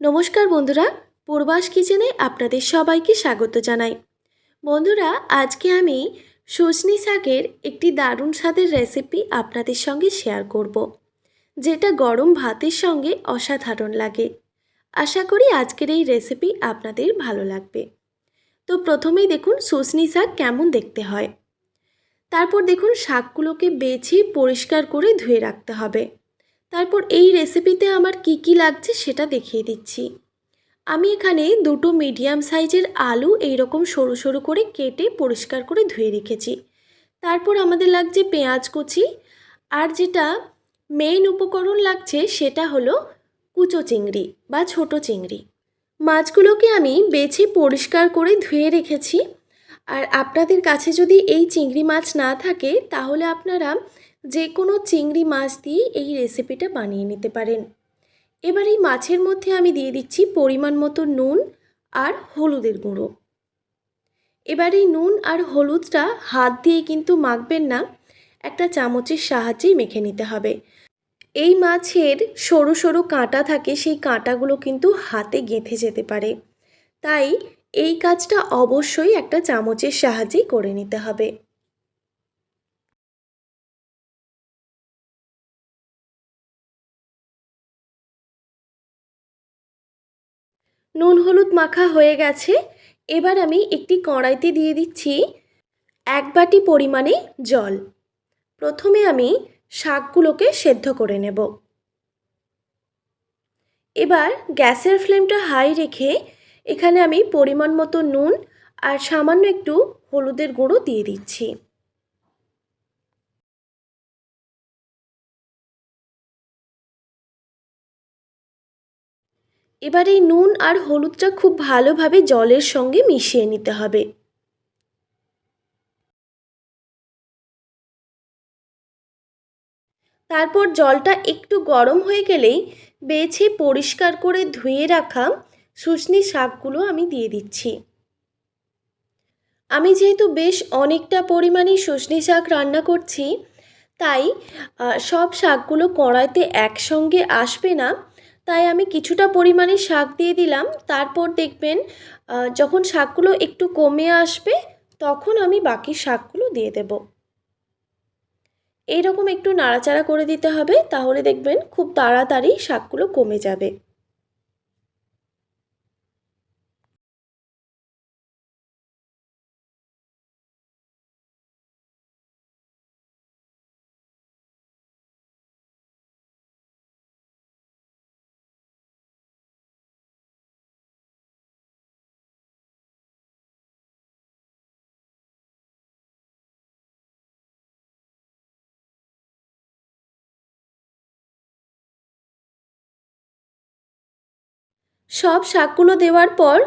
নমস্কার বন্ধুরা, পূর্বাস কিচেনে আপনাদের সবাইকে স্বাগত জানাই। বন্ধুরা, আজকে আমি সজনি শাকের একটি দারুণ স্বাদের রেসিপি আপনাদের সঙ্গে শেয়ার করব। যেটা গরম ভাতের সঙ্গে অসাধারণ লাগে। আশা করি আজকের এই রেসিপি আপনাদের ভালো লাগবে। তো প্রথমেই দেখুন সজনি শাক কেমন দেখতে হয়। তারপর দেখুন শাকগুলোকে বেছে পরিষ্কার করে ধুয়ে রাখতে হবে। তারপর এই রেসিপিতে আমার কি কি লাগছে সেটা দেখিয়ে দিচ্ছি। আমি এখানে দুটো মিডিয়াম সাইজের আলু এই রকম সরু সরু করে কেটে পরিষ্কার করে ধুয়ে রেখেছি। তারপর আমাদের লাগছে পেঁয়াজ কুচি। আর যেটা মেইন উপকরণ লাগছে সেটা হলো কুচো চিংড়ি বা ছোট চিংড়ি। মাছগুলোকে আমি বেছে পরিষ্কার করে ধুয়ে রেখেছি। আর আপনাদের কাছে যদি এই চিংড়ি মাছ না থাকে, তাহলে আপনারা যে কোনো চিংড়ি মাছ দিয়ে এই রেসিপিটা বানিয়ে নিতে পারেন। এবার এই মাছের মধ্যে আমি দিয়ে দিচ্ছি পরিমাণ মতো নুন আর হলুদের গুঁড়ো। এবার এই নুন আর হলুদটা হাত দিয়ে কিন্তু মাখবেন না, একটা চামচের সাহায্যেই মেখে নিতে হবে। এই মাছের সরু সরু কাঁটা থাকে, সেই কাঁটাগুলো কিন্তু হাতে গেঁথে যেতে পারে। তাই এই কাজটা অবশ্যই একটা চামচের সাহায্যেই করে নিতে হবে। নুন হলুদ মাখা হয়ে গেছে। এবার আমি একটি কড়াইতে দিয়ে দিচ্ছি এক বাটি পরিমাণে জল। প্রথমে আমি শাকগুলোকে সেদ্ধ করে নেব। এবার গ্যাসের ফ্লেমটা হাই রেখে এখানে আমি পরিমাণ মতো নুন আর সামান্য একটু হলুদের গুঁড়ো দিয়ে দিচ্ছি। এবার এই নুন আর হলুদটা খুব ভালোভাবে জলের সঙ্গে মিশিয়ে নিতে হবে। তারপর জলটা একটু গরম হয়ে গেলেই বেছে পরিষ্কার করে ধুয়ে রাখা শুশনি শাকগুলো আমি দিয়ে দিচ্ছি। আমি যেহেতু বেশ অনেকটা পরিমাণে শুশনি শাক রান্না করছি, তাই সব শাকগুলো কড়াইতে একসঙ্গে আসবে না। তাই আমি কিছুটা পরিমাণে শাক দিয়ে দিলাম। তারপর দেখবেন যখন শাকগুলো একটু কমে আসবে, তখন আমি বাকি শাকগুলো দিয়ে দেব। এইরকম একটু নাড়াচাড়া করে দিতে হবে, তাহলে দেখবেন খুব তাড়াতাড়ি শাকগুলো কমে যাবে। সব শাকগুলো দেওয়ার পর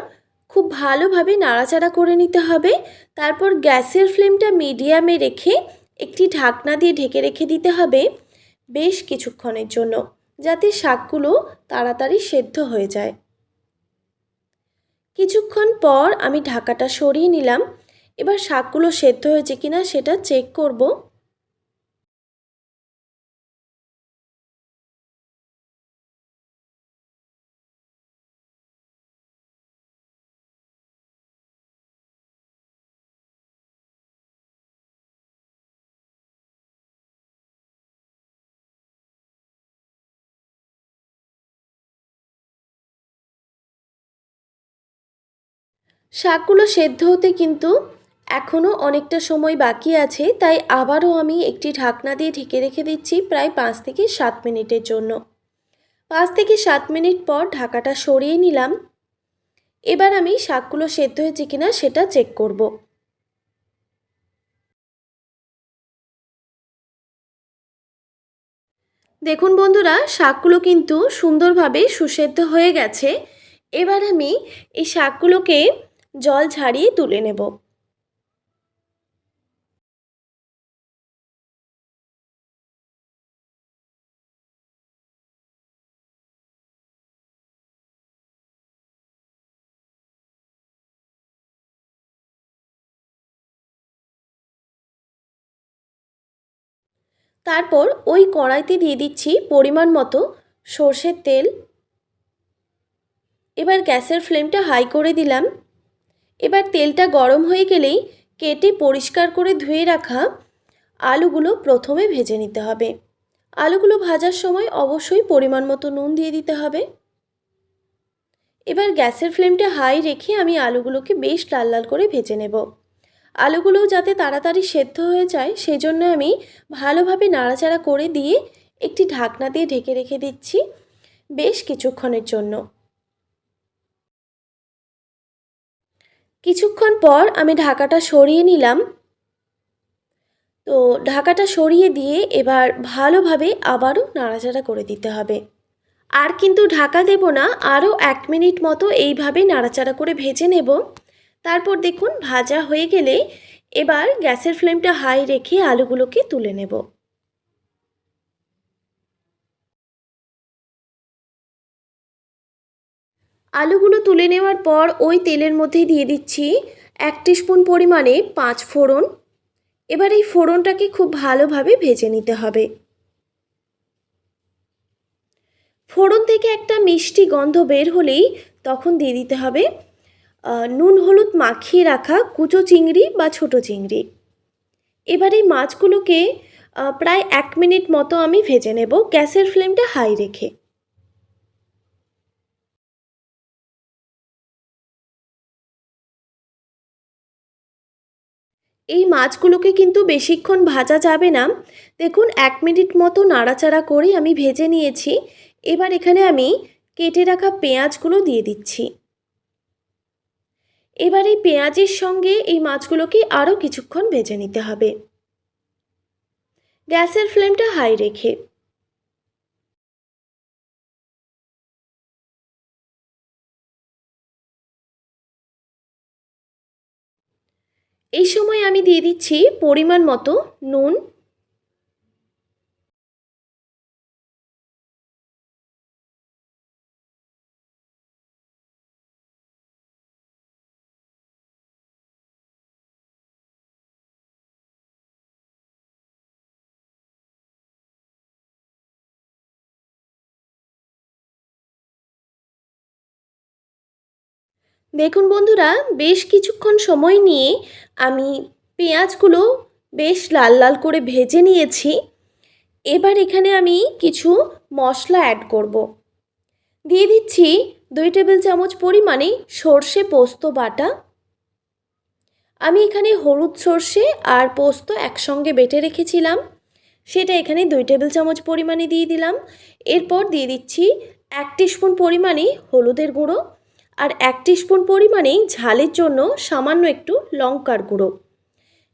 খুব ভালোভাবে নাড়াচাড়া করে নিতে হবে। তারপর গ্যাসের ফ্লেমটা মিডিয়ামে রেখে একটি ঢাকনা দিয়ে ঢেকে রেখে দিতে হবে বেশ কিছুক্ষণের জন্য, যাতে শাকগুলো তাড়াতাড়ি সেদ্ধ হয়ে যায়। কিছুক্ষণ পর আমি ঢাকাটা সরিয়ে নিলাম। এবার শাকগুলো সেদ্ধ হয়েছে কিনা সেটা চেক করব। শাকগুলো সেদ্ধ হতে কিন্তু এখনও অনেকটা সময় বাকি আছে, তাই আবারও আমি একটি ঢাকনা দিয়ে ঢেকে রেখে দিচ্ছি প্রায় পাঁচ থেকে সাত মিনিটের জন্য। পাঁচ থেকে সাত মিনিট পর ঢাকাটা সরিয়ে নিলাম। এবার আমি শাকগুলো সেদ্ধ হয়েছে কিনা সেটা চেক করব। দেখুন বন্ধুরা, শাকগুলো কিন্তু সুন্দরভাবে সুসেদ্ধ হয়ে গেছে। এবার আমি এই শাকগুলোকে জল ছাড়িয়ে তুলে নেব। তারপর ওই কড়াইতে দিয়ে দিচ্ছি পরিমাণ মতো সর্ষের তেল। এবার গ্যাসের ফ্লেমটা হাই করে দিলাম। এবার তেলটা গরম হয়ে গেলেই কেটে পরিষ্কার করে ধুয়ে রাখা আলুগুলো প্রথমে ভেজে নিতে হবে। আলুগুলো ভাজার সময় অবশ্যই পরিমাণ মতো নুন দিয়ে দিতে হবে। এবার গ্যাসের ফ্লেমটা হাই রেখে আমি আলুগুলোকে বেশ লাল লাল করে ভেজে নেব। আলুগুলো যাতে তাড়াতাড়ি সেদ্ধ হয়ে যায় সেই জন্য আমি ভালোভাবে নাড়াচাড়া করে দিয়ে একটি ঢাকনা দিয়ে ঢেকে রেখে দিচ্ছি বেশ কিছুক্ষণের জন্য। কিছুক্ষণ পর আমি ঢাকাটা সরিয়ে নিলাম। তো ঢাকাটা সরিয়ে দিয়ে এবার ভালোভাবে আবারও নাড়াচাড়া করে দিতে হবে। আর কিন্তু ঢাকা দেব না, আরও এক মিনিট মতো এইভাবে নাড়াচাড়া করে ভেজে নেব। তারপর দেখুন, ভাজা হয়ে গেলে এবার গ্যাসের ফ্লেমটা হাই রেখে আলুগুলোকে তুলে নেব। আলুগুলো তুলে নেওয়ার পর ওই তেলের মধ্যে দিয়ে দিচ্ছি এক স্পুন পরিমাণে পাঁচ ফোড়ন। এবার এই ফোড়নটাকে খুব ভালোভাবে ভেজে নিতে হবে। ফোড়ন থেকে একটা মিষ্টি গন্ধ বের হলেই তখন দিয়ে দিতে হবে নুন হলুদ মাখিয়ে রাখা কুচো চিংড়ি বা ছোট চিংড়ি। এবার এই মাছগুলোকে প্রায় এক মিনিট মতো আমি ভেজে নেব, গ্যাসের ফ্লেমটা হাই রেখে। এই মাছগুলোকে কিন্তু বেশিক্ষণ ভাজা যাবে না। দেখুন, এক মিনিট মতো নাড়াচাড়া করে আমি ভেজে নিয়েছি। এবার এখানে আমি কেটে রাখা পেঁয়াজগুলো দিয়ে দিচ্ছি। এবার এই পেঁয়াজের সঙ্গে এই মাছগুলোকে আরও কিছুক্ষণ ভেজে নিতে হবে। গ্যাসের ফ্লেমটা হাই রেখে। এই সময় আমি দিয়ে দিচ্ছি পরিমাণ মতো নুন দেখুন বন্ধুরা, বেশ কিছুক্ষণ সময় নিয়ে আমি পেঁয়াজগুলো বেশ লাল লাল করে ভেজে নিয়েছি। এবার এখানে আমি কিছু মশলা অ্যাড করব। দিয়ে দিচ্ছি দুই টেবিল চামচ পরিমাণে সর্ষে পোস্ত বাটা। আমি এখানে হলুদ সর্ষে আর পোস্ত একসঙ্গে বেটে রেখেছিলাম। সেটা এখানে দুই টেবিল চামচ পরিমাণে দিয়ে দিলাম। এরপর দিয়ে দিচ্ছি এক স্পুন পরিমাণে হলুদের গুঁড়ো। আর এক স্পুন পরিমাণেই ঝালের জন্য সামান্য একটু লঙ্কার গুঁড়ো।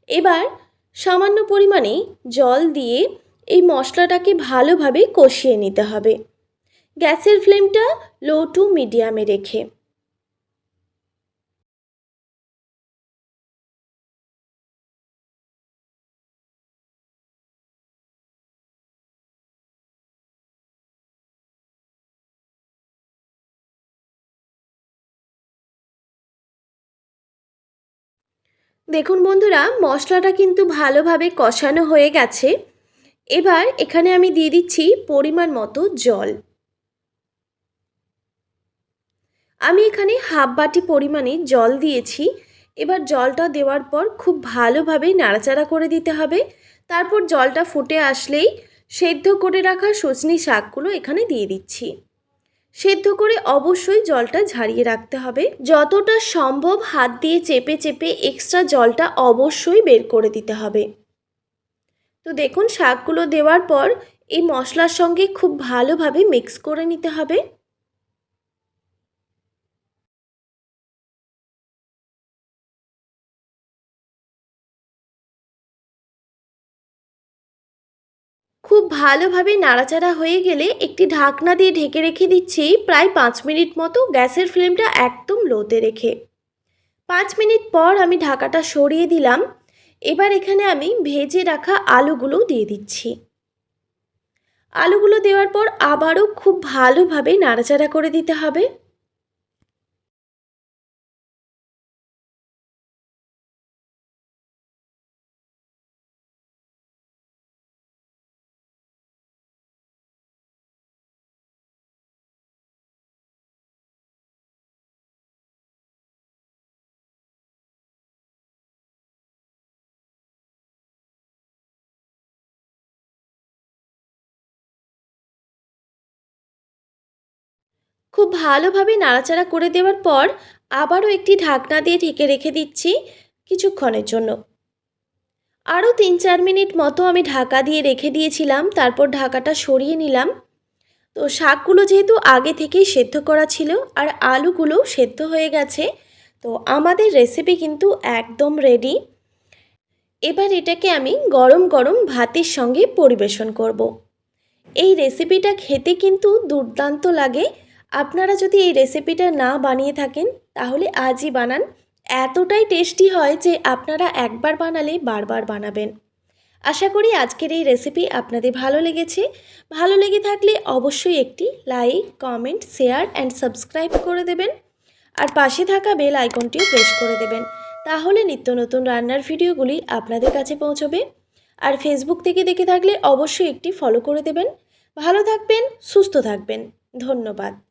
এবার সামান্য পরিমাণে জল দিয়ে এই মশলাটাকে ভালোভাবে কষিয়ে নিতে হবে। গ্যাসের ফ্লেমটা লো টু মিডিয়ামে রেখে। দেখুন বন্ধুরা, মশলাটা কিন্তু ভালোভাবে কষানো হয়ে গেছে। এবার এখানে আমি দিয়ে দিচ্ছি পরিমাণ মতো জল। আমি এখানে হাফ বাটি পরিমাণে জল দিয়েছি। এবার জলটা দেওয়ার পর খুব ভালোভাবে নাড়াচাড়া করে দিতে হবে। তারপর জলটা ফুটে আসলেই সেদ্ধ করে রাখা সজনি শাকগুলো এখানে দিয়ে দিচ্ছি। সেদ্ধ করে অবশ্যই জলটা ঝারিয়ে রাখতে হবে। যতটা সম্ভব হাত দিয়ে চেপে চেপে এক্সট্রা জলটা অবশ্যই বের করে দিতে হবে। তো দেখুন, শাকগুলো দেওয়ার পর এই মশলার সঙ্গে খুব ভালোভাবে মিক্স করে নিতে হবে। ভালোভাবে নাড়াচাড়া হয়ে গেলে একটি ঢাকনা দিয়ে ঢেকে রেখে দিচ্ছি প্রায় পাঁচ মিনিট মতো গ্যাসের ফ্লেমটা একদম লোতে রেখে। পাঁচ মিনিট পর আমি ঢাকাটা সরিয়ে দিলাম। এবার এখানে আমি ভেজে রাখা আলুগুলো দিয়ে দিচ্ছি। আলুগুলো দেওয়ার পর আবারও খুব ভালোভাবে নাড়াচাড়া করে দিতে হবে। খুব ভালোভাবে নাড়াচাড়া করে দেওয়ার পর আবারও একটি ঢাকনা দিয়ে ঢেকে রেখে দিচ্ছি কিছুক্ষণের জন্য। আরও তিন চার মিনিট মতো আমি ঢাকা দিয়ে রেখে দিয়েছিলাম, তারপর ঢাকাটা সরিয়ে নিলাম। তো শাকগুলো যেহেতু আগে থেকেই সেদ্ধ করা ছিল আর আলুগুলোও সেদ্ধ হয়ে গেছে, তো আমাদের রেসিপি কিন্তু একদম রেডি এবার এটাকে আমি গরম গরম ভাতের সঙ্গে পরিবেশন করব। এই রেসিপিটা খেতে কিন্তু দুর্দান্ত লাগে আপনারা যদি এই রেসিপিটা না বানিয়ে থাকেন, তাহলে আজই বানান। এতটাই টেস্টি হয় যে আপনারা একবার বানালে বারবার বানাবেন। আশা করি আজকের এই রেসিপি আপনাদের ভালো লেগেছে। ভালো লেগে থাকলে অবশ্যই একটি like comment share and subscribe করে দেবেন। আর পাশে থাকা বেল আইকনটিও প্রেস করে দেবেন। তাহলে নিত্য নতুন রান্নার ভিডিওগুলি আপনাদের কাছে পৌঁছবে। আর ফেসবুক থেকে দেখে থাকলে অবশ্যই একটি ফলো করে দেবেন। ভালো থাকবেন, সুস্থ থাকবেন। ধন্যবাদ।